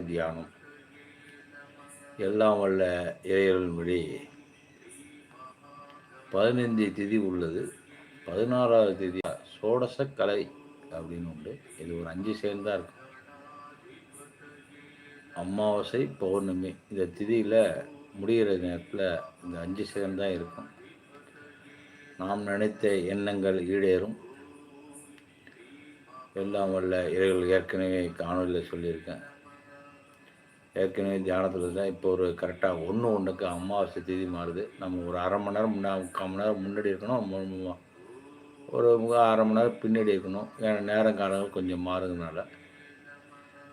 தியானம் எல்லாம் வல்ல இறைவன்படி பதினைந்து திதி உள்ளது. பதினாறாவது திதி சோடச கலை அப்படின்னு உண்டு. இது ஒரு அஞ்சு சேர்ந்தா இருக்கும் அமாவாசை பௌர்ணமி இந்த திதியில் முடிகிற நேரத்தில் இந்த அஞ்சு சேர்ந்தான் இருக்கும். நாம் நினைத்த எண்ணங்கள் ஈடேறும். எல்லாம் வல்ல இறைகள் ஏற்கனவே காணொலியில் சொல்லியிருக்கேன். ஏற்கனவே தியானத்தில் தான் இப்போ ஒரு கரெக்டாக ஒன்று ஒன்றுக்கு அமாவாசை தேதி மாறுது. நம்ம ஒரு அரை மணி நேரம் முன்னா முக்கால் மணி நேரம் முன்னாடி இருக்கணும் ஒரு அரை மணி நேரம் பின்னாடி இருக்கணும். ஏன்னா நேரம் காலங்கள் கொஞ்சம் மாறுதுனால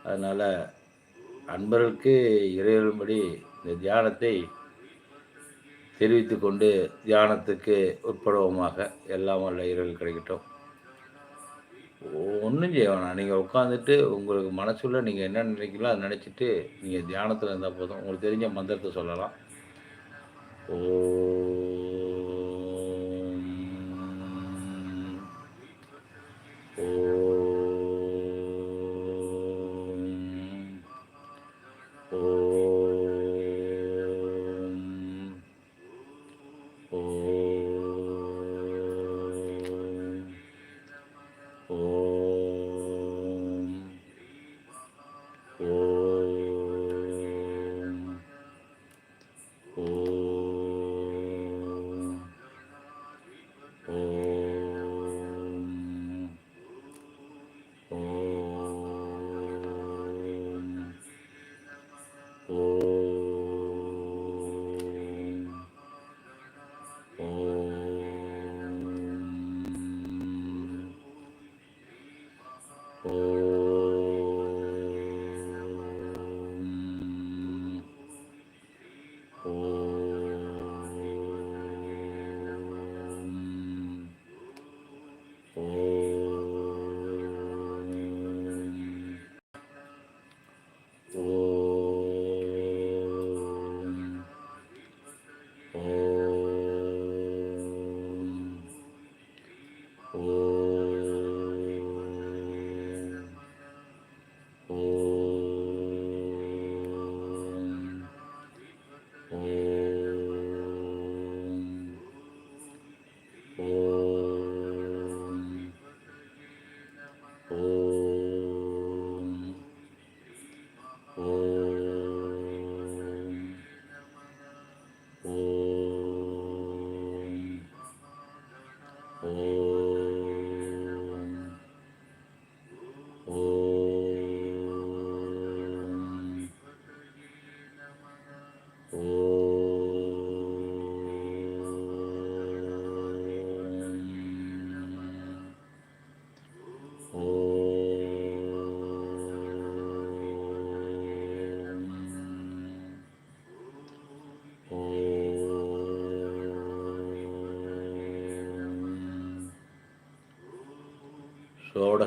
அதனால் அன்பர்களுக்கு இறைவரும்படி இந்த தியானத்தை தெரிவித்து கொண்டு தியானத்துக்கு உட்படுவோமாக. எல்லாம் வல்ல இறைவல் கிடைக்கட்டும். ஒன்றும் செய்ய வேணாம். நீங்கள் உட்காந்துட்டு உங்களுக்கு மனசுள்ள நீங்கள் என்ன நினைக்கிறீங்களோ அதை நினச்சிட்டு நீங்கள் தியானத்தில் இருந்தால் போதும். உங்களுக்கு தெரிஞ்ச மந்திரத்தை சொல்லலாம். ஓ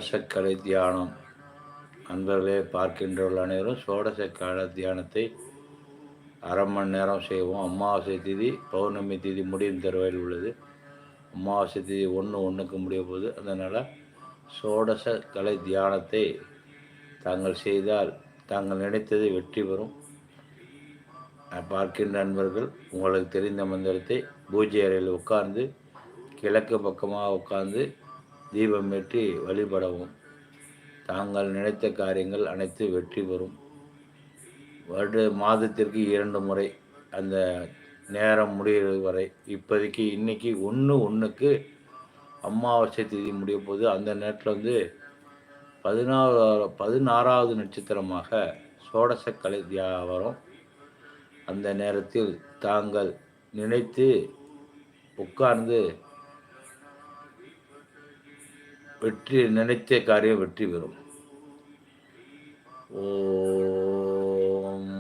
சோடசக்கலை தியானம். அன்பர்களே பார்க்கின்றவர்கள் அனைவரும் சோடசக்கால தியானத்தை அரை மணி நேரம் செய்வோம். அமாவாசை திதி பௌர்ணமி திதி முடியும் தருவாயில் உள்ளது. அமாவாசை திதி ஒன்று ஒன்றுக்கு முடிய போது அதனால் சோடச கலை தியானத்தை தாங்கள் செய்தால் தாங்கள் நினைத்தது வெற்றி பெறும். பார்க்கின்ற நண்பர்கள் உங்களுக்கு தெரிந்த மந்திரத்தை பூஜை அறையில் உட்கார்ந்து கிழக்கு பக்கமாக உட்கார்ந்து தீபம் ஏற்றி வழிபடவும். தாங்கள் நினைத்த காரியங்கள் அனைத்து வெற்றி பெறும். வருட மாதத்திற்கு இரண்டு முறை அந்த நேரம் முடிகிறது வரை இப்போதைக்கு இன்றைக்கி ஒன்று ஒன்றுக்கு அமாவாசை தேதி முடிய போது அந்த நேரத்தில் வந்து பதினாறு பதினாறாவது நட்சத்திரமாக சோடச கலை வரும் அந்த நேரத்தில் தாங்கள் நினைத்து உட்கார்ந்து வெற்றி நினைத்த காரியம் வெற்றி பெறும். ஓம்.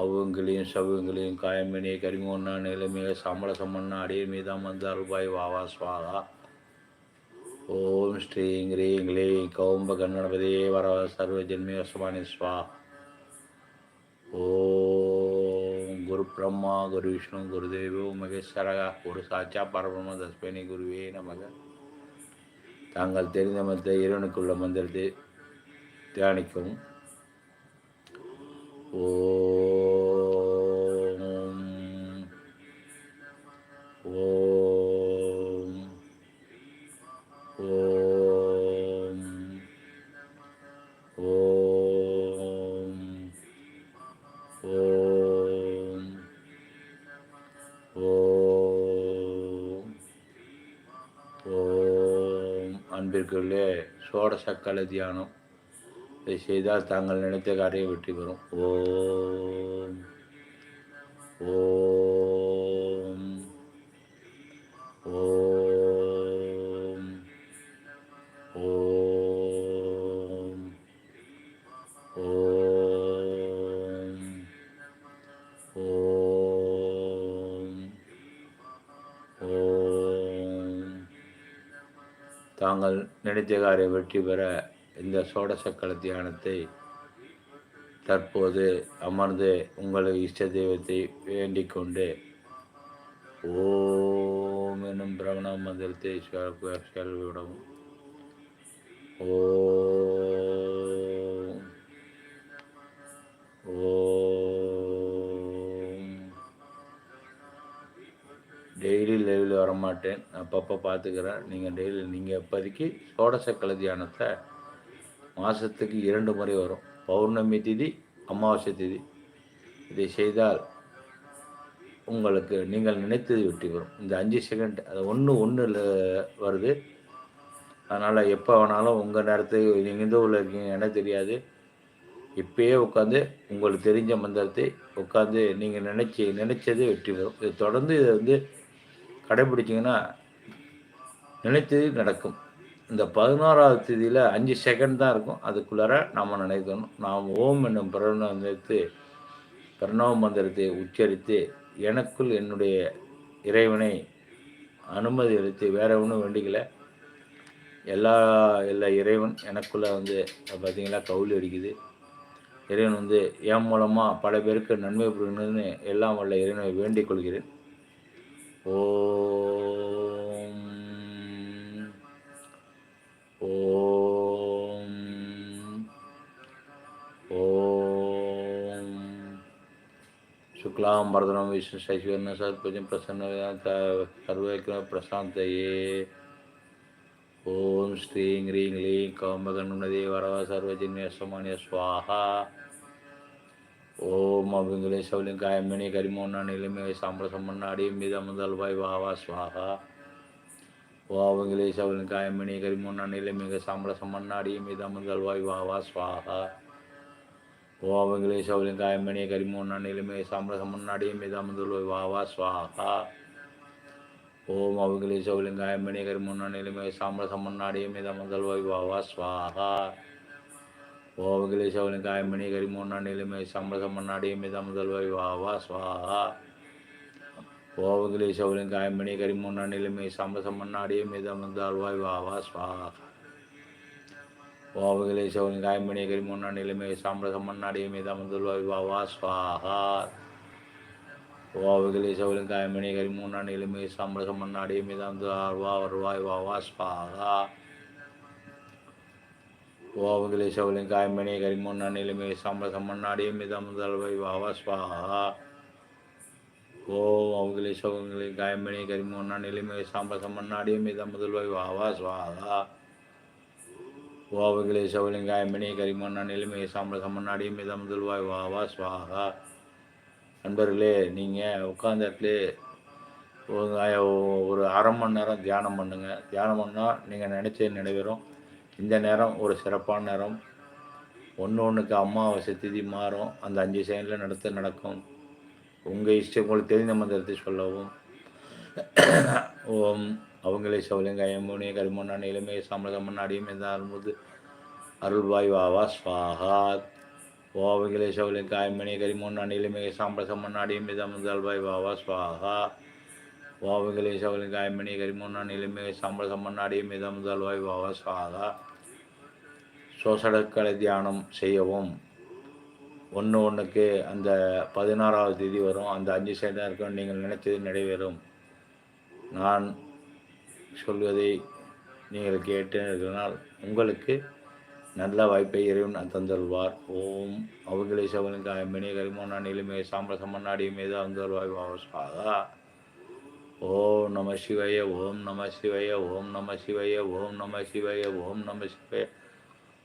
அவுங்களையும் சவுங்களையும் காயமணியை கரிமோன்னா நிலைமைய சம்பள சம்மன்னா அடிய மீதாம் வந்து அருள்பாய் வாவா சுவாகா. ஓம் ஸ்ரீங் ரீங் க்ளீங் கௌம்ப கண்ணபதியே வர சர்வ ஜென்மி வசமானி ஸ்வா ஓம். குரு பிரம்மா குரு விஷ்ணு குருதேவோ மகேஸ்வரகா குரு சாச்சா பரபிரம தஸ்மினி குருவே நமக. தாங்கள் தெரிந்த மந்திர இறைவனுக்குள்ள மந்திரத்தை தியானிக்கும் ஓ ஓ ஓம் அன்பிற்குள்ளே சோடசக்கல தியானம் இதை செய்தால் தாங்கள் நினைத்த காரியம் வெற்றி பெறும் ஓ தாங்கள் வெற்றி பெற இந்த சோடசக்கல தியானத்தை தற்போது அமர்ந்து உங்கள் இஷ்ட தெய்வத்தை வேண்டிக் கொண்டு ஓம் என்னும் பிரமண மந்திரத்தை செல்விடவும் ஓ மாட்டேன். அப்பப்போ பார்த்துக்கிறேன் நீங்கள் டெய்லி நீங்கள் இப்போதைக்கு சோடசக்கல தியானத்தை மாதத்துக்கு இரண்டு முறை வரும். பௌர்ணமி திதி அமாவாசை திதி. இதை செய்தால் உங்களுக்கு நீங்கள் நினைத்தது வெற்றி வரும். இந்த அஞ்சு செகண்ட் அது ஒன்று ஒன்றில் வருது. அதனால் எப்போ வேணாலும் உங்கள் நேரத்துக்கு நீங்கள் எந்த ஊரில் இருக்கீங்க என்ன தெரியாது. இப்பயே உட்காந்து உங்களுக்கு தெரிஞ்ச மந்திரத்தை உட்காந்து நீங்கள் நினச்சி நினச்சதே வெற்றி வரும் இது தொடர்ந்து இதை வந்து கடைபிடிச்சிங்கன்னா நினைத்தது நடக்கும். இந்த பதினோராவது தேதியில் அஞ்சு செகண்ட் தான் இருக்கும். அதுக்குள்ளார நாம் நினைக்கணும். நாம் ஓம் என்னும் பிரணவ மந்திரத்தை பிரணவ மந்திரத்தை உச்சரித்து எனக்குள் என்னுடைய இறைவனை அனுமதி அளித்து வேற ஒன்றும் வேண்டிக்கல. எல்லா எல்லா இறைவன் எனக்குள்ளே வந்து பார்த்திங்கன்னா கவுளி அடிக்குது. இறைவன் வந்து என் மூலமாக பல பேருக்கு நன்மை புரியணும்னு எல்லாம் வல்ல இறைவனை வேண்டிக் கொள்கிறேன். ஓம் ஓம் ஓம் சுக்லாம் பரதனம் விஷ்ணு சைஸ்வர்ண சத்பஜம் பிரசன்ன சர்வ பிரசாந்தயே ஓம் ஸ்ரீங் ஹ்ரீங் க்ளீங் கௌமகனுனதே வரவ சர்வஜன்ய சமானிய ஸ்வாஹா ஓம் அபிங்களே சௌலிங்காய மினி கரிமோன்னா நிலைமை சாம்பல சம்மன்னாடி மீத முதல் வாய் வாவா சுவாகா ஓ அவங்களே சௌலிங்காய காயமணி கரிமோன்னா நிலைமிக சாம்பல சம்மன்னாடி மீத முதல் வாய் வாவா சுவாகா ஓ அவங்களே சௌலிங்காய காயமணி கரிமோன்னா நிலைமிக சாம்பல சம்மன்னாடி மீத முதல் வாய் வாவா சுவாகா ஓம் அவங்களே சௌலிங்காய காயமணி கரிமோன்னா நிலைமிக சாம்பல சம்மன்னாடி மீத முதல் வாய் வாவா சுவாகா ஓவகிலே சவலிங்காய மணி கரிமூன்னா நிலைமை சம்பளம் மண்ணாடிய மித முதல்வாய் வாவா ஸ்வாஹா ஓவகிலே சவலிங்காய மணி கரிமூன்னா நிலைமை சம்பளம் மண்ணாடிய மித முதல்வாய் வாவா ஸ்வாஹா ஓவகிலே சவலிங்காய மணி கரிமூன்னா நிலைமை சம்பளம் மண்ணாடிய மித முதல்வாய் வாவா ஸ்வாஹா ஓவகிலே சவலிங்காய மணி கரிமூன்னா நிலைமை சம்பளம் மண்ணாடிய மித முதல்வா வருவாய் வாவா ஸ்வாஹா ஓவங்களே சவலிங்காய மணி கரிமொன்னா நிலைமை சம்பள சம்மன்னாடிய மித முதல்வை வாவா ஸ்வாஹா. ஓ அவங்களே சவங்களே காயமணி கரிமொன்னா நிலைமை சாம்பல சம்மன்னாடிய மித முதல்வை வாவா ஸ்வாஹா. ஓ அவங்களே சவலிங்காய மணி கரிமொன்னா நிலைமை சாம்பல சம்மன்னாடிய மித முதல்வாய் வாவா ஸ்வாஹா. நண்பர்களே நீங்கள் உட்காந்த இடத்துல ஒரு அரை மணி நேரம் தியானம் பண்ணுங்கள் தியானம் பண்ணால் நீங்கள் நினச்சது நிறைவேறும். இந்த நேரம் ஒரு சிறப்பான நேரம். ஒன்று ஒன்றுக்கு அமாவாசை திதி மாறும். அந்த அஞ்சு செகண்டில் நடத்த நடக்கும். உங்கள் இஷ்டம் உங்களுக்கு தெரிந்த மந்திரத்தை சொல்லவும். ஓம். அவங்களே சவலிங்காயம் மூனே கரிமொன்னா நிலைமை சமரகம் முன்னாடியும் எந்த அருள்முது அருள்வாய் வாவா ஸ்வாஹாத் ஓ அவங்களே சவலிங்காயம் காயமணி கரிமொன்னா இளமே சாம்பரகம் முன்னாடியும் எந்த முதல்வாய் வாவா ஸ்வாஹா ஓவங்களே சவலிங்காயம் மணி கரிமொன்னா நிலைமை சாம்பரகம் முன்னாடியும் எந்த முதல்வாய் வாவா ஸ்வாஹா சோசடக்கலை தியானம் செய்யவும். ஒன்று ஒன்றுக்கு அந்த பதினாறாவது தேதி வரும். அந்த அஞ்சு சைடாக இருக்கும் நீங்கள் நினைத்தது நிறைவேறும். நான் சொல்வதை நீங்கள் கேட்டு உங்களுக்கு நல்ல வாய்ப்பை இறைவன் தந்தருவார் ஓம். அவங்களே சவனுக்கு மினி கரிமோனா நிலைமை சாம்பல சமநாடி மீது அந்தருவாய் வாவசாகா ஓம் நம சிவய ஓம் நம சிவய ஓம் நம சிவய ஓம் நம சிவய ஓம் நம சிவய.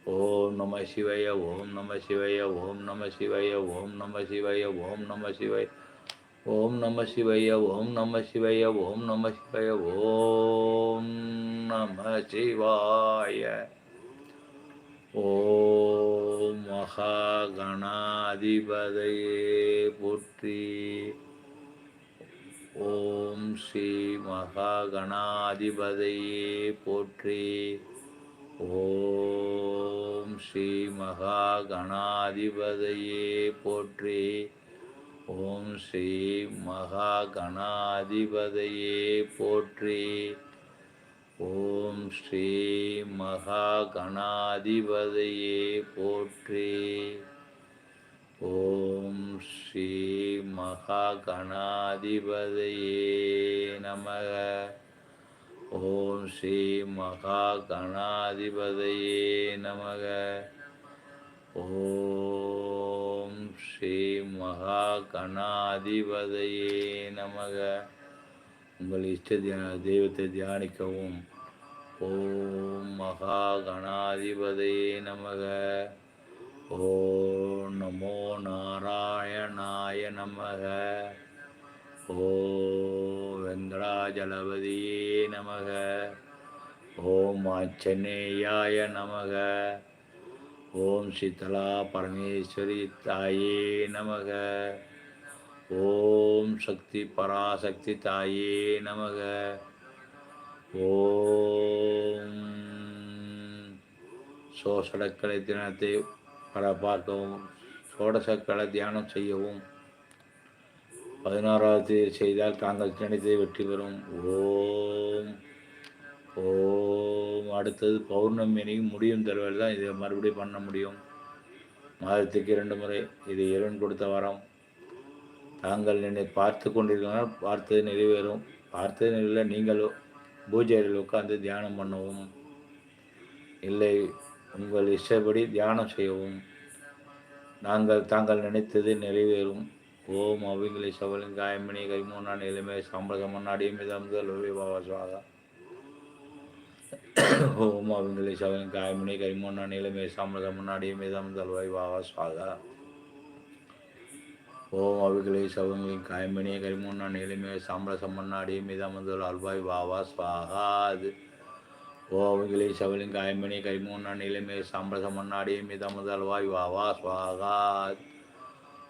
ஓம் நம சிவய ஓம் நம சிவய ஓம் நம சிவய ஓம் நம சிவய ஓம் நம சிவய ஓம் நம சிவய ஓம் நம சிவய ஓம் நம சிவய ஓம் நம சிவாய. ஓம் மகா கணாதிபதையே போற்றி. ஓம் ஸ்ரீ மகா கணாதிபதையே போற்றி. ஓம் ஸ்ரீ மகா கணாதிபதையே போற்றி. ஓம் ஸ்ரீ மகா கணாதிபதையே போற்றி. ஓம் ஸ்ரீ மகா கணாதிபதையே போற்றி. ஓம் ஸ்ரீ மகா கணாதிபதையே நமக. ஓம் ஸ்ரீ மகா கணாதிபதையே நமக. ஓம் ஸ்ரீ மகா கணாதிபதையே நமக. உங்கள் இஷ்ட தியான தெய்வத்தை தியானிக்கவும். ஓம் மகா கணாதிபதையே நமக. ஓம் நமோ நாராயணாய நமக. ஓ வெங்கடாஜலபதியே நமக. ஓம் ஆச்சனேயாய நமக. ஓம் சீதலா பரமேஸ்வரி தாயே நமக. ஓம் சக்தி பராசக்தி தாயே நமக. ஓம் சோசடக்கலை தினத்தை பல பார்க்கவும் சோடசக்கலை தியானம் செய்யவும் பதினாறாவது செய்தால் தாங்கள் நினைத்ததை வெற்றி பெறும். ஓம். ஓம். அடுத்தது பௌர்ணமி அன்னைக்கு முடியும் தருவாயில் தான். இதை மறுபடியும் பண்ண முடியும். மாதத்துக்கு இரண்டு முறை. இது இறைவன் கொடுத்த வரம். தாங்கள் என்னை பார்த்து கொண்டிருக்கிறார். பார்த்தது நிறைவேறும். பார்த்தது நிறைவேற நீங்கள் பூஜையில் உட்கார்ந்து தியானம் பண்ணவும். இல்லை உங்கள் இஷ்டப்படி தியானம் செய்யவும். நாங்கள் தாங்கள் நினைத்தது நிறைவேறும். ஓம் அவிங்களை சவலின் காயமணி கரிமோனான் எளிமை சாம்பரசமன்னாடியும் மிதமுதல் பாபா சுவாகா. ஓம் அவிங்களை சவலின் காயமணி கரிமோனான் எளிமை சாம்பரசமன்னாடியும் மிதமுதல் பாபா சுவாகா. ஓம் அவிகளை சவங்களின் காயமணி கரிமோனான் எளிமை சாம்பரசமன்னாடியும் மிதமுதல் அல்வாய் பாபா சுவாகா. அது ஓவிகளை சவலின் காயமணி கரிமோனான் எளிமை சாம்பரசமன்னாடியும் மிதமுதல் வாய் பாபா சுவாகா.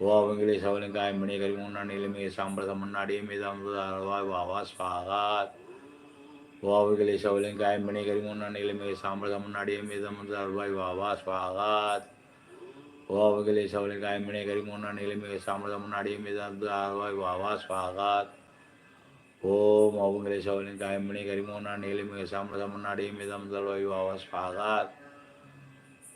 ஓவங்களே சவலிங்காய மணி கரி முன்னாடி இளமைய சாம்பிரதம் முன்னாடியே மீதாம் வாவா ஸ்வாகா ஓவர்களே சவலிங்காய மணி கரி முன்னாடி இளமைய சாம்பிரதம் முன்னாடியே மீதம் அருள்வாய் வாவா ஸ்வாகாத் ஓவர்களே சவலிங்காய மணி கரி முன்னாடி இளமைய சாம்பிரதம் முன்னாடியே மீதம் அருள்வாய் வாவா ஸ்வாகாத் ஓம் அவங்களே சவலிங்காய மணி கரி முன்னாடி இளமைய சாம்பிரதம் முன்னாடியே மீதம் அருள்வாய் வாவா ஸ்வாகாத்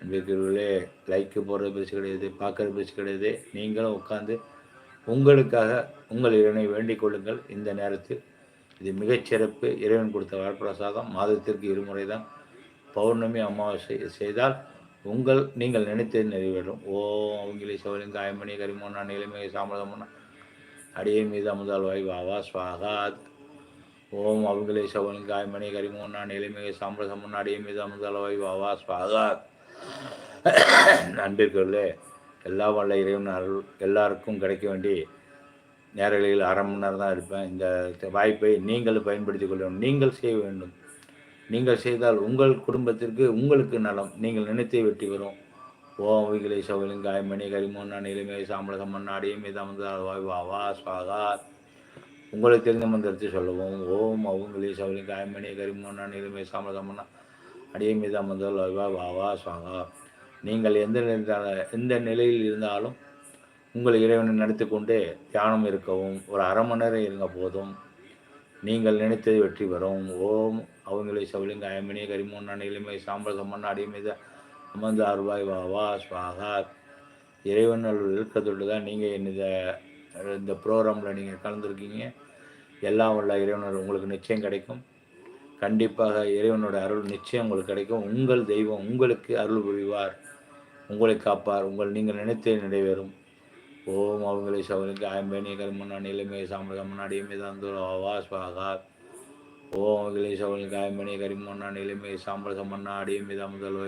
அன்பிற்குள்ளே லைக்கு போடுறது பெருசு கிடையாது பார்க்குறது பெருசு கிடையாது. நீங்களும் உட்காந்து உங்களுக்காக உங்கள் இறைவனை வேண்டிக் கொள்ளுங்கள். இந்த நேரத்தில் இது மிகச்சிறப்பு இறைவன் கொடுத்த வரப்பிரசாதம் மாதத்திற்கு இருமுறை தான். பௌர்ணமி அமாவாசை செய்தால் உங்கள் நீங்கள் நினைத்தது நிறைவேறும். ஓ அவங்களே சவலிங்க காயமணி கரிமோனா நிலைமை சாம்பலமுன்னா அடியை மீது அமுதால்வாய் வாவா ஸ்வாகாத் ஓம் அவங்களே சவன் காய்மணி கரிமோன்னா நிலைமிகை சாம்பிரசம் அடியை மீது அமுதால்வாய் வாவா ஸ்வாகாத் நண்பிற்குள்ளே எல்லா வல்ல இறைவன் அருள் எல்லாருக்கும் கிடைக்க வேண்டி நேரங்களில் அரை மணி நேரம் தான் இருப்பேன். இந்த வாய்ப்பை நீங்கள் பயன்படுத்தி கொள்ள வேண்டும். நீங்கள் செய்ய வேண்டும். நீங்கள் செய்தால் உங்கள் குடும்பத்திற்கு உங்களுக்கு நலம். நீங்கள் நினைத்தே வெட்டி வரும் ஓம் விகிலை சௌலிங் காயமணி கரிமோன்னா நிலைமை சாம்பளகம் மண்ணாடியும் இதமந்து வாவா ஸ்வாகா உங்களுக்கு தெரிந்த மந்திரத்தை சொல்லவும். ஓம் அவங்களே சௌலிங் காயமணி கரிமோன்னா நிலைமை சாம்பளகம் மண்ணா அடியும் இதமந்தல் வாவா வாவா ஸ்வாகா நீங்கள் எந்த எந்த நிலையில் இருந்தாலும் உங்கள் இறைவனை நடத்தி கொண்டு தியானம் இருக்கவும் ஒரு அரை மணி நேரம் இருங்க போதும். நீங்கள் நினைத்தது வெற்றி பெறும். ஓம் அவங்களை சவுலிங்க அயமணி கரிமோன் நிலைமை சாம்பல் சம்மன் அடிமீத அமர்ந்து அருவாய் வா வா ஸ்வாகா இறைவன் அருள் இருக்கிறதோடு தான் நீங்கள் இந்த இந்த ப்ரோக்ராமில் நீங்கள் கலந்துருக்கீங்க. எல்லாம் உள்ள இறைவனர் உங்களுக்கு நிச்சயம் கிடைக்கும். கண்டிப்பாக இறைவனோட அருள் நிச்சயம் உங்களுக்கு கிடைக்கும். உங்கள் தெய்வம் உங்களுக்கு அருள் புரிவார். உங்களை காப்பார். உங்கள் நீங்கள் நினைத்தே நிறைவேறும். ஓம் அவங்களை சவனுக்கு ஆயம்பேனி கருமண்ணா நிலைமை சாம்பல் முன்னாடி மீதாந்தூர் வா ஸ்வாகா ஓம் அவங்களை சவனுக்கு ஆயம்பேனி கரிமண்ணா நிலைமை சாம்பல் சம்மண்ணா அடியும் மீதா முதல்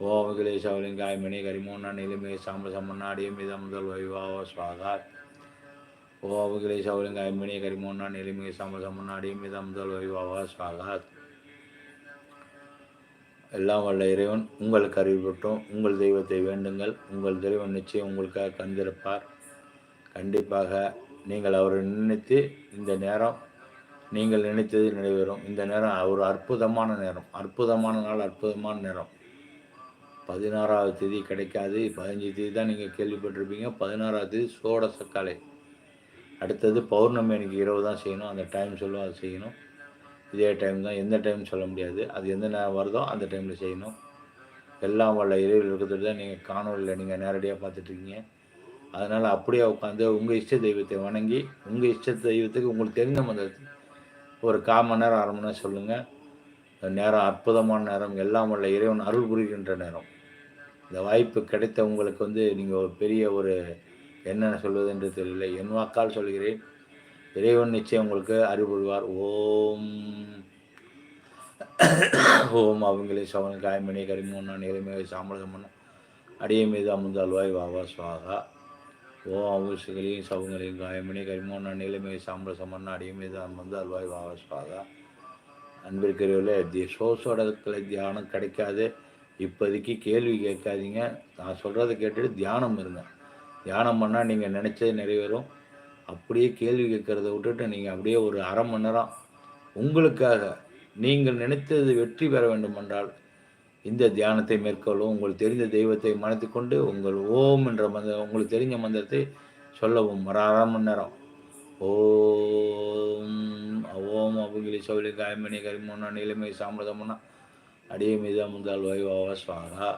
ஓம் அவங்களை சவலிங்க ஆயமணி கரிமோன்னா நிலைமை சாம்பல் சம்மண்ணா அடியும் மீதா முதல் ஓ அவங்களை சவலிங்க ஆயமணி கரிமோன்னா நெலிமிகை சமசம் முன்னாடி மிதம் முதல் வைவாவா சாகாத் எல்லாம் வல்ல இறைவன் உங்களுக்கு அறிவிப்பட்டும் உங்கள் தெய்வத்தை வேண்டுங்கள் உங்கள் தெய்வம் நிச்சயம் உங்களுக்காக கந்திருப்பார் கண்டிப்பாக நீங்கள் அவரை நினைத்து இந்த நேரம் நீங்கள் நினைத்தது நிறைவேறும் இந்த நேரம் ஒரு அற்புதமான நேரம் அற்புதமான நாள் அற்புதமான நேரம் பதினாறாவது தேதி கிடைக்காது பதினஞ்சு தேதி தான் நீங்கள் கேள்விப்பட்டிருப்பீங்க பதினாறாவது தேதி சோடசக்காலை அடுத்தது பௌர்ணமி எனக்கு இரவு தான் செய்யணும். அந்த டைம் சொல்லும் அதை செய்யணும். இதே டைம் தான் எந்த டைம் சொல்ல முடியாது. அது எந்த நேரம் வருதோ அந்த டைமில் செய்யணும். எல்லாம் வல்ல இறைவில் இருக்கிறது தான் நீங்கள் காணொலியில் நீங்கள் நேரடியாக பார்த்துட்ருக்கீங்க. அதனால் அப்படியே உட்காந்து உங்கள் இஷ்ட தெய்வத்தை வணங்கி உங்கள் இஷ்ட தெய்வத்துக்கு உங்களுக்கு தெரிந்த மந்திரத்தை ஒரு கால் மணி நேரம் அரை மணி நேரம் சொல்லுங்கள் நேரம் அற்புதமான நேரம். எல்லாம் வல்ல இறைவன் அருள் புரிகின்ற நேரம். இந்த வாய்ப்பு கிடைத்த உங்களுக்கு வந்து நீங்கள் ஒரு பெரிய ஒரு என்னென்ன சொல்வது என்று தெரியல என் வாக்கால் சொல்கிறேன். இறைவன் நிச்சயம் உங்களுக்கு அறிவுறுவார் ஓம். ஓம். அவங்களே சவன் காயமணி கரிமூன்னா நிலைமை சாம்பளமன் அடிய மீது அமுந்த அல்வாய் வாவா சுவாகா. ஓம். அவசுகளையும் சவங்களையும் காயமணி கரிமூன்னா நிலைமை சாம்பள சமன்னா அடிய மீது அமர்ந்து அல்வாய் வாவா சுவாகா. அன்பிற்கிறவர்களே தி சோசோட தியானம் கிடைக்காது. இப்போதைக்கு கேள்வி கேட்காதீங்க. நான் சொல்கிறத கேட்டுட்டு தியானம் இருந்தேன் தியானம் பண்ணால் நீங்கள் நினச்சது நிறைவேறும். அப்படியே கேள்வி கேட்குறத விட்டுட்டு நீங்கள் அப்படியே ஒரு அரை மணி நேரம் உங்களுக்காக நீங்கள் நினைத்தது வெற்றி பெற வேண்டும் என்றால் இந்த தியானத்தை மேற்கொள்ளவும் உங்களுக்கு தெரிந்த தெய்வத்தை மனத்து கொண்டு உங்கள் ஓம் என்ற மந்த உங்களுக்கு தெரிஞ்ச மந்திரத்தை சொல்லவும். ஒரு அரை மணி நேரம். ஓம் ஓம் அபுகிலி சௌலி காயமணி கரிமோனா நிலைமை சாம்பதமுன்னா அடியே மீதா முந்தால் வைவாவா சுவாகா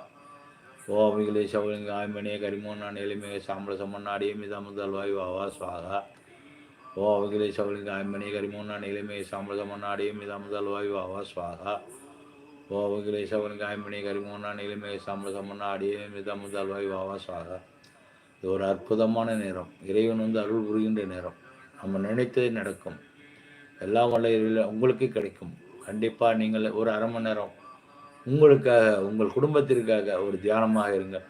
ஓ அபிகளே சௌலிங்க ஆய்மணிய கரிமோனா எளிமிக சாம்பல சம்மன்னா அடிய வாவா சுவாகா. ஓ அபிகளே சௌலிங்க ஆய்மணிய கரிமோனா எளிமிக சாம்பல சம்மன்னா அடிய மீது முந்தால் சுவாகா. ஓ அபிகளே சௌலிங்க ஆய்மணிய கரிமோனா எளிமிக சாம்பல சம்மன்னா அடிய மீது முந்தால் சுவாகா. இது ஒரு அற்புதமான நேரம். இறைவன் வந்து அருள் புரிகின்ற நேரம். நம்ம நினைத்தது நடக்கும். எல்லாம் வல்ல உங்களுக்கு கிடைக்கும். கண்டிப்பாக நீங்கள் ஒரு அரை மணி நேரம் உங்களுக்காக உங்கள் குடும்பத்திற்காக ஒரு தியானமாக இருங்கள்.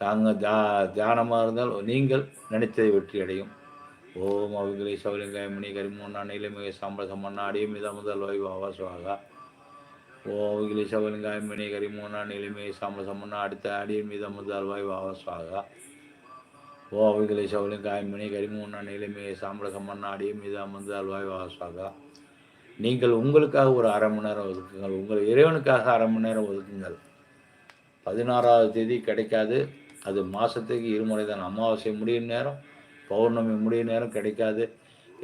தாங்க தியா தியானமாக இருந்தால் நீங்கள் நினைத்ததை வெற்றி அடையும். ஓம் அவிகளை சௌலிங்காய மணி கரிமூன்னா நீலமிக சாம்பல் சம்மன்னா அடிய மித முதல் வாயு ஆவாசுவாகா ஓ அவிகளை சௌலிங்காய மணி கரிமூன்னா நீலமிக சாம்பல் சம்மன்னா அடுத்த அடிய மித முதல் வாயு ஆவாசுவாகா ஓ அவிகளை சௌலிங்காய மணி கரிமூன்னா நீலமிக சாம்பல் சம்மன்னா அடிய மித முதல் வாயு ஆவாசுவாகா நீங்கள் உங்களுக்காக ஒரு அரை மணி நேரம் ஒதுக்குங்கள். உங்கள் இறைவனுக்காக அரை மணி நேரம் ஒதுக்குங்கள். பதினாறாவது தேதி கிடைக்காது. அது மாதத்துக்கு இருமுறை தான். அமாவாசை முடியும் நேரம் பௌர்ணமி முடியும் நேரம் கிடைக்காது.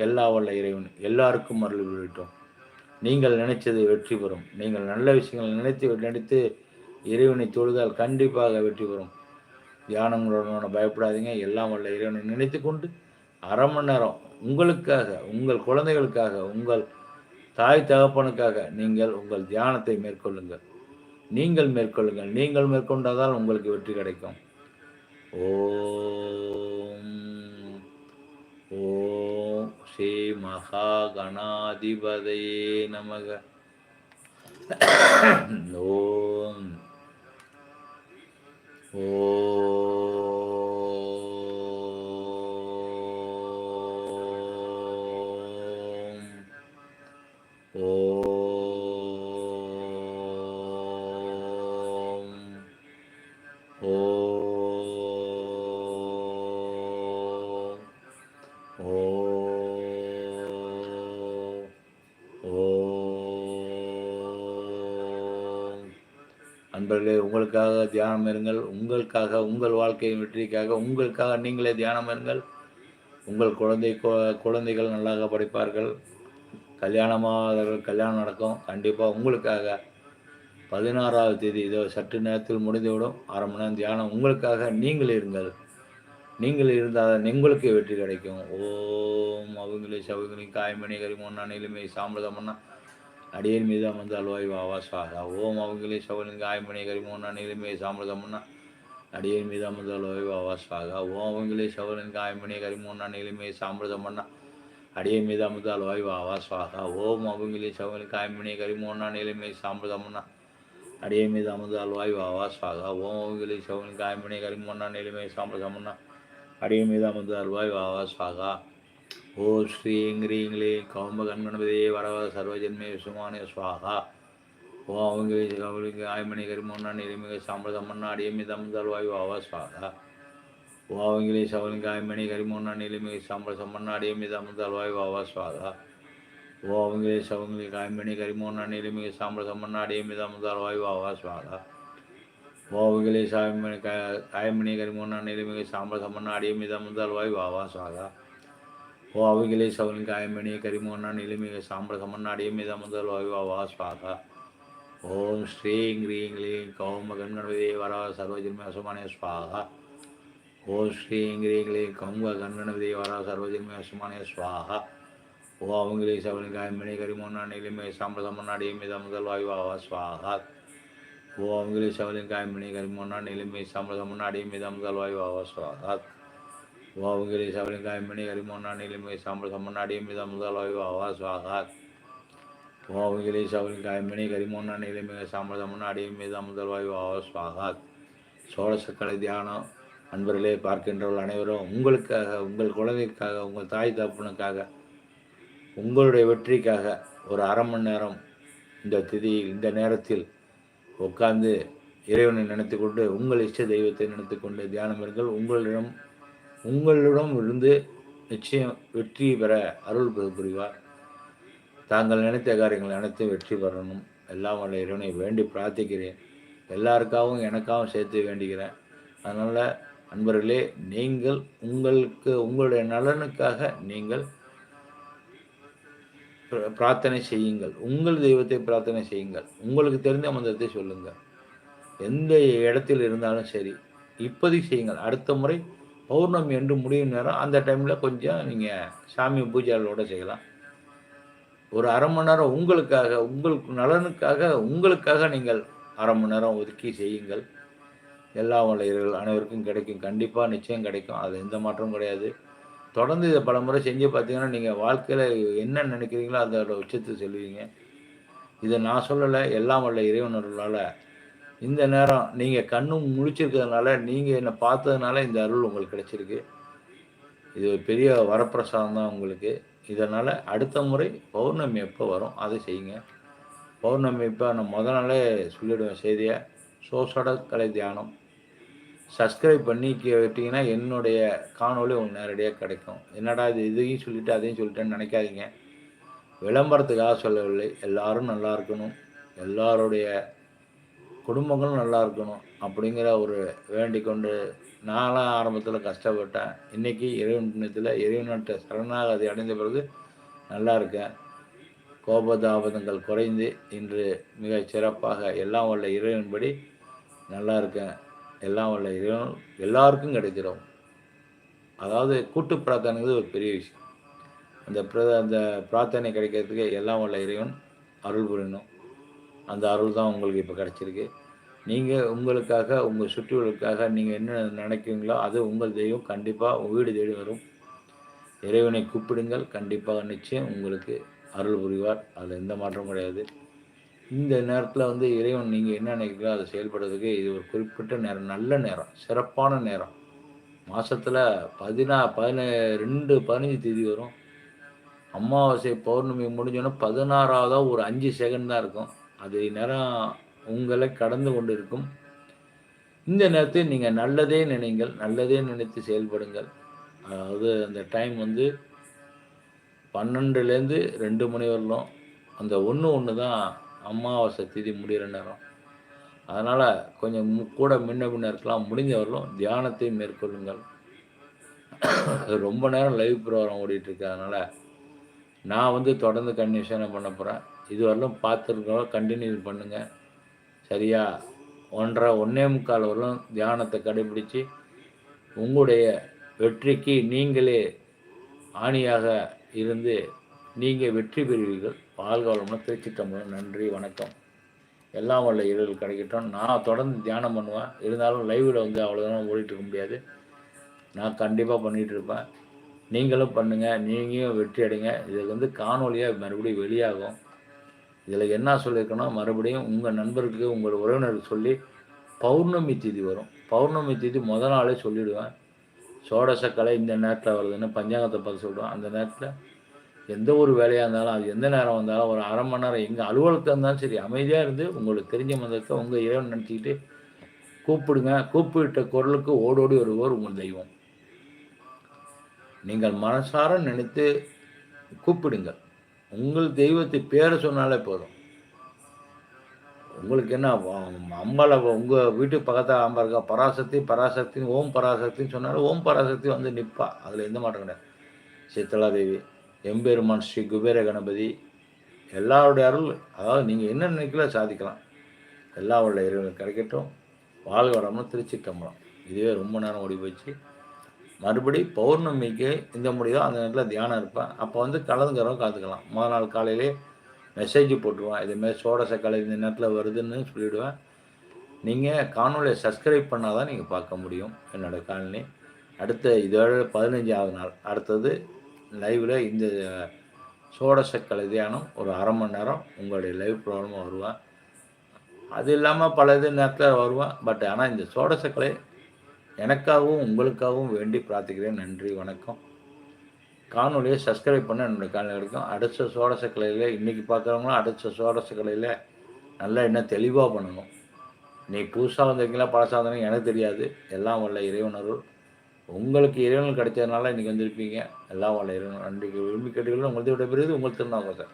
எல்லா வல்ல இறைவன் எல்லாருக்கும் அருள் விடட்டும் நீங்கள் நினைச்சது வெற்றி பெறும். நீங்கள் நல்ல விஷயங்கள் நினைத்து நினைத்து இறைவனை தொழுதால் கண்டிப்பாக வெற்றி பெறும். தியானங்களோட பயப்படாதீங்க. எல்லாம் வல்ல இறைவனை நினைத்து கொண்டு அரை மணி நேரம் உங்களுக்காக உங்கள் குழந்தைகளுக்காக உங்கள் தாய் தகப்பனுக்காக நீங்கள் உங்கள் தியானத்தை மேற்கொள்ளுங்கள். நீங்கள் மேற்கொள்ளுங்கள். நீங்கள் மேற்கொண்டதால் உங்களுக்கு வெற்றி கிடைக்கும். ஓம் ஓம் ஸ்ரீ மகா கணாதிபதையே நமக. ஓம் ஓ நண்பர்களே உங்களுக்காக தியானம் இருங்கள். உங்களுக்காக உங்கள் வாழ்க்கையின் வெற்றிக்காக உங்களுக்காக நீங்களே தியானம் இருங்கள். உங்கள் குழந்தை குழந்தைகள் நல்லாக படிப்பார்கள். கல்யாணமாதவர்கள் கல்யாணம் நடக்கும். கண்டிப்பாக உங்களுக்காக பதினாறாவது தேதி இதோ சற்று நேரத்தில் முடிந்துவிடும். அரை மணி நேரம் தியானம். உங்களுக்காக நீங்கள் இருங்கள். நீங்கள் இருந்தால் உங்களுக்கு வெற்றி கிடைக்கும். ஓம் அவங்களே சவுங்களே காய்மணி கரிமோன்னா நிலைமை சாம்பிரதம்னா அடியின் மீது அமர்ந்து அல்வாய் வாவா சுவாகா ஓம் அவங்களே சவலிங்க ஆய்மணி கரிமோன்னா நிலைமை சாமிரதம்னா அடியின் மீது அமர்ந்து அல்வாய் வாவா சுவாகா ஓம் அவங்களே சவலிங்க ஆய்மணி கரிமோன்னா நிலைமை சாமிரதம்னா அடியின் மீது அமர்ந்து அல்வாய் வாவா சுவாகா ஓம் அவங்களே சவலிங்க ஆய்மணி கரிமோன்னா நிலைமை சாமிரதம்னா அடியன் மீது அமர்ந்து அல்வாய் வாவா சுவாகா ஓம் அவங்களே சவலிங்க ஆய்மணி கரிமோன்னா நிலைமை சாமிரதம்னா அடியின் மீது அமர்ந்து அல்வாய் வாவா சுவாகா ஓ ஸ்ரீங் ரீங் லீங் கௌம்ப கண்கணபதியே வரவ சர்வஜன்மே விசுமானே சுவாகா. ஓ அவங்க அவளுக்கு ஆய்மணி கரிமொன்னா நிலைமிக சாம்பிரதமன்னா அடியமி தமிழ்தால் வாயு ஆவா சுவாகா. ஓ அவங்களே சவலிங்க ஆய்மணி கரிமொன்னா நிலைமிக சாம்பிரதமன்னா அடியமி தமிழ்தால் வாயு ஆவா சுவாகா. ஓ அவங்களே சவங்களுக்கு ஆய்மணி கரிமொன்னா நிலைமிக சாம்பிரதமன்னா அடியமி தமிழ்தால் வாயு ஆவா சுவாகா. ஓ அவங்களே சாய்மணி ஆய்மணி கரிமொன்னா நிலைமிக சாம்பிரதமன்னா அடியமி தமிழ்தால் வாயு ஆவா சுவாகா. ஓ அவைகளே சவலின் காயமணி கரிமோன்னா நிலைமிக சாம்பர சமன்னாடிய மீத முதல் வாயுவா ஸ்வாகா ஓம் ஸ்ரீங் கிரீங் லீங் கௌம கண்கணபதி வர சர்வஜன்ம அசுமானே ஸ்வாகா ஓம் ஸ்ரீங் கிரீங் லீங் கௌம கண்கணபதி வர சர்வஜன்ம அசுமானே ஸ்வாகா ஓ அவங்களே சவலின் காயமணி கரிமோன்னா நிலைமிக சாம்பர சமன்னாடிய மீத முதல் வாயுவா ஸ்வாகா ஓ அவங்களே சவலின் காயமணி கரிமோன்னா நிலைமை சாம்பர சமன்னாடிய மீத முதல் வாயுவா வாவுகிரி ஓவகிரி சபலிங்காயமணி ஹரிமோன்னா நிலைமை சாம்பல் சம்மன்னாடிய மித முதல்வாயு ஆவா சுவாகா. ஓவகிரி சபலிங்காயமணி ஹரிமோன்னா நீலிமிக சாம்பல் சம்மன்னாடிய மித முதல்வாயு ஆவா சுவாகா. சோழசக்கலை தியானம் அன்பர்களே பார்க்கின்றவர்கள் அனைவரும் உங்களுக்காக உங்கள் குழந்தைக்காக உங்கள் தாய் தப்புனுக்காக உங்களுடைய வெற்றிக்காக ஒரு அரை மணி நேரம் இந்த திதியில் இந்த நேரத்தில் உட்கார்ந்து இறைவனை நினைத்து கொண்டு உங்கள் இஷ்ட தெய்வத்தை நினைத்து கொண்டு தியானம் இருங்கள். உங்களிடம் உங்களிடம் இருந்து நிச்சயம் வெற்றி பெற அருள் புரிவார். தாங்கள் நினைத்த காரியங்கள் அனைத்தும் வெற்றி பெறணும். எல்லாம் வல்ல இறைவனை வேண்டி பிரார்த்திக்கிறேன். எல்லாருக்காகவும் எனக்காகவும் சேர்த்து வேண்டிக்கிறேன் அதனால் அன்பர்களே நீங்கள் உங்களுக்கு உங்களுடைய நலனுக்காக நீங்கள் பிரார்த்தனை செய்யுங்கள். உங்கள் தெய்வத்தை பிரார்த்தனை செய்யுங்கள். உங்களுக்கு தெரிந்த மந்திரத்தை சொல்லுங்கள். எந்த இடத்தில் இருந்தாலும் சரி இப்போதைக்கு செய்யுங்கள். அடுத்த முறை பௌர்ணமி என்று முடியும் நேரம் அந்த டைமில் கொஞ்சம் நீங்கள் சாமி பூஜைகளோடு செய்யலாம். ஒரு அரை மணி நேரம் உங்களுக்காக உங்களுக்கு நலனுக்காக உங்களுக்காக நீங்கள் அரை மணி நேரம் ஒதுக்கி செய்யுங்கள். எல்லா வளையர்கள் அனைவருக்கும் கிடைக்கும். கண்டிப்பாக நிச்சயம் கிடைக்கும். அது எந்த மாற்றமும் கிடையாது. தொடர்ந்து இதை பல முறை செஞ்சு பார்த்தீங்கன்னா நீங்கள் வாழ்க்கையில் என்ன நினைக்கிறீங்களோ அதோட உச்சத்தை சொல்லுவீங்க. இதை நான் சொல்லலை எல்லாம் வல்ல இறைவனர்களால் இந்த நேரம் நீங்கள் கண்ணும் முழிச்சிருக்கிறதுனால நீங்கள் என்னை பார்த்ததுனால இந்த அருள் உங்களுக்கு கிடைச்சிருக்கு. இது ஒரு பெரிய வரப்பிரசாதம் தான் உங்களுக்கு. இதனால் அடுத்த முறை பௌர்ணமி எப்போ வரும் அதை செய்யுங்க. பௌர்ணமி இப்போ நான் முத நாளே சொல்லிவிடுவேன் செய்தியை. சோசட கலை தியானம். சப்ஸ்கிரைப் பண்ணி விட்டிங்கன்னா என்னுடைய காணொலி உங்களுக்கு நேரடியாக கிடைக்கும். என்னடா இது இதையும் சொல்லிவிட்டு அதையும் சொல்லிட்டேன்னு நினைக்காதீங்க. விளம்பரத்துக்காக சொல்லவில்லை. எல்லாரும் நல்லா இருக்கணும். எல்லாருடைய குடும்பங்களும் நல்லா இருக்கணும் அப்படிங்கிற ஒரு வேண்டிக் கொண்டு நானும் ஆரம்பத்தில் கஷ்டப்பட்டேன். இன்றைக்கி இறைவன் புண்ணியத்தில் இறைவன்கிட்ட சரணாகதி அடைந்த பிறகு நல்லா இருக்கேன். கோபதாபதங்கள் குறைந்து இன்று மிக சிறப்பாக எல்லாம் வல்ல இறைவன்படி நல்லா இருக்கேன். எல்லாம் வல்ல இறைவன் எல்லாருக்கும் கிடைக்கிறோம். அதாவது கூட்டு பிரார்த்தனைங்கிறது ஒரு பெரிய விஷயம். அந்த பிர அந்த பிரார்த்தனை கிடைக்கிறதுக்கு எல்லாம் உள்ள இறைவன் அருள் புரியணும். அந்த அருள் தான் உங்களுக்கு இப்போ கிடச்சிருக்கு. நீங்கள் உங்களுக்காக உங்கள் சுற்றுகளுக்காக நீங்கள் என்ன நினைக்கிறீங்களோ அது உங்கள் தெய்வம். கண்டிப்பாக வீடு தேடி வரும். இறைவனை கூப்பிடுங்கள். கண்டிப்பாக நிச்சயம் உங்களுக்கு அருள் புரிவார். அதில் எந்த மாற்றமும் கிடையாது. இந்த நேரத்தில் வந்து இறைவன் நீங்கள் என்ன நினைக்கிறீங்களோ அதை செயல்படுறதுக்கு இது ஒரு குறிப்பிட்ட நேரம் நல்ல நேரம் சிறப்பான நேரம். மாதத்தில் பதினா பதின ரெண்டு பதினஞ்சு தேதி வரும். அமாவாசை பௌர்ணமி முடிஞ்சோன்னா பதினாறாவதாக ஒரு அஞ்சு செகண்ட் தான் இருக்கும். அது நேரம் உங்களை கடந்து கொண்டிருக்கும். இந்த நேரத்தில் நீங்கள் நல்லதே நினைங்கள் நல்லதே நினைத்து செயல்படுங்கள். அதாவது அந்த டைம் வந்து பன்னெண்டுலேருந்து ரெண்டு மணி வரலாம் அந்த ஒன்று ஒன்று தான் அமாவாசை திதி முடிகிற நேரம். அதனால் கொஞ்சம் கூட முன்ன பின்ன இருக்கலாம் முடிஞ்சவர்களும் தியானத்தை மேற்கொள்ளுங்கள். ரொம்ப நேரம் லைவ் ப்ரோக்ராம் ஓடிட்டுருக்கு அதனால் நான் வந்து தொடர்ந்து கண்டிஷனை பண்ண போகிறேன் இதுவரையிலும் பார்த்துருக்கோம் கண்டினியூ பண்ணுங்கள் சரியா? ஒன்றரை ஒன்றே முக்கால் வரலும் தியானத்தை கடைபிடித்து உங்களுடைய வெற்றிக்கு நீங்களே ஆணியாக இருந்து நீங்கள் வெற்றி பெறுவீர்கள். வாழ்க வளமுடன். நன்றி வணக்கம். எல்லாம் உள்ள இரவு கிடைக்கட்டும். நான் தொடர்ந்து தியானம் பண்ணுவேன். இருந்தாலும் லைவில் வந்து அவ்வளோ நேரம் ஓடிட்டு இருக்க முடியாது. நான் கண்டிப்பாக பண்ணிகிட்டு இருப்பேன். நீங்களும் பண்ணுங்கள் நீங்களும் வெற்றி அடைங்க. இதுக்கு வந்து காணொலியாக மறுபடியும் வெளியாகும். இதில் என்ன சொல்லியிருக்கணும் மறுபடியும் உங்கள் நண்பருக்கு உங்கள் உறவினருக்கு சொல்லி பௌர்ணமி திதி வரும். பௌர்ணமி திதி முத நாளே சொல்லிவிடுவேன் சோடசக்கலை இந்த நேரத்தில் வருதுன்னு பஞ்சாங்கத்தை பார்த்து சொல்லுவேன் அந்த நேரத்தில் எந்த ஒரு வேலையாக இருந்தாலும் அது எந்த நேரம் வந்தாலும் ஒரு அரை மணி நேரம் எங்கள் அலுவலகத்தில் இருந்தாலும் சரி அமைதியாக இருந்து உங்களுக்கு தெரிஞ்ச மந்திரத்தை உங்கள் இறைவன் நினச்சிக்கிட்டு கூப்பிடுங்க. கூப்பிட்ட குரலுக்கு ஓடோடி வருவோர் உங்கள் தெய்வம். நீங்கள் மனசார நினைத்து கூப்பிடுங்கள். உங்கள் தெய்வத்தை பேரை சொன்னாலே போதும். உங்களுக்கு என்ன அம்பளை உங்கள் வீட்டுக்கு பக்கத்தில் அம்பா இருக்கா? பராசக்தி பராசக்தின்னு ஓம் பராசக்தின்னு சொன்னாலும் ஓம் பராசக்தி வந்து நிற்பா அதில் எந்த மாற்றம் கிடையாது. சித்தலா தேவி எம்பெருமான் ஸ்ரீ குபேர கணபதி எல்லாருடைய அருள். அதாவது நீங்கள் என்ன நினைக்கல சாதிக்கலாம். எல்லா உள்ள இறைவனுக்கு கிடைக்கட்டும். வாழ்க வரமும் திருச்சி கம்பளம் இதுவே ரொம்ப நேரம் ஓடி போச்சு. மறுபடி பௌர்ணமிக்கு இந்த முடியும் அந்த நேரத்தில் தியானம் இருப்பேன். அப்போ வந்து கலந்துக்கிறோம் கலந்துக்கலாம் முதல் நாள் காலையிலே மெசேஜ் போட்டுருவேன். இதுமாரி சோடச கலை இந்த நேரத்தில் வருதுன்னு சொல்லிவிடுவேன் நீங்கள் காணொலியை சப்ஸ்கிரைப் பண்ணால் தான் நீங்கள் பார்க்க முடியும் என்னோடய காணொலி அடுத்த இதோட பதினஞ்சாவது நாள். அடுத்தது லைவில் இந்த சோடச கலை தியானம் ஒரு அரை மணி நேரம் உங்களுடைய லைவ் ப்ரோக்ராமாக வருவேன். அது இல்லாமல் பல இது நேரத்தில் வருவேன். பட் ஆனால் இந்த சோடச கலை எனக்காகவும் உங்களுக்காகவும் வேண்டி பிரார்த்திக்கிறேன். நன்றி வணக்கம். காணொலியை சப்ஸ்கிரைப் பண்ண என்னுடைய காணொலி கிடைக்கும் அடுத்த சோடச கலையில் இன்றைக்கி பார்க்குறவங்களும் அடுத்த சோடச கலையில் நல்லா என்ன தெளிவாக பண்ணணும். நீ புதுசாக வந்திருக்கீங்களா பழசாக வந்தீங்க எனக்கு தெரியாது. எல்லாம் வல்ல இறைவனருள். உங்களுக்கு இறைவன் கிடைச்சதுனால இன்றைக்கி வந்திருப்பீங்க. எல்லாம் வல்ல இறைவன். நன்றி. விரும்பி பிறகு உங்களுக்கு விடைபெறுவது உங்கள்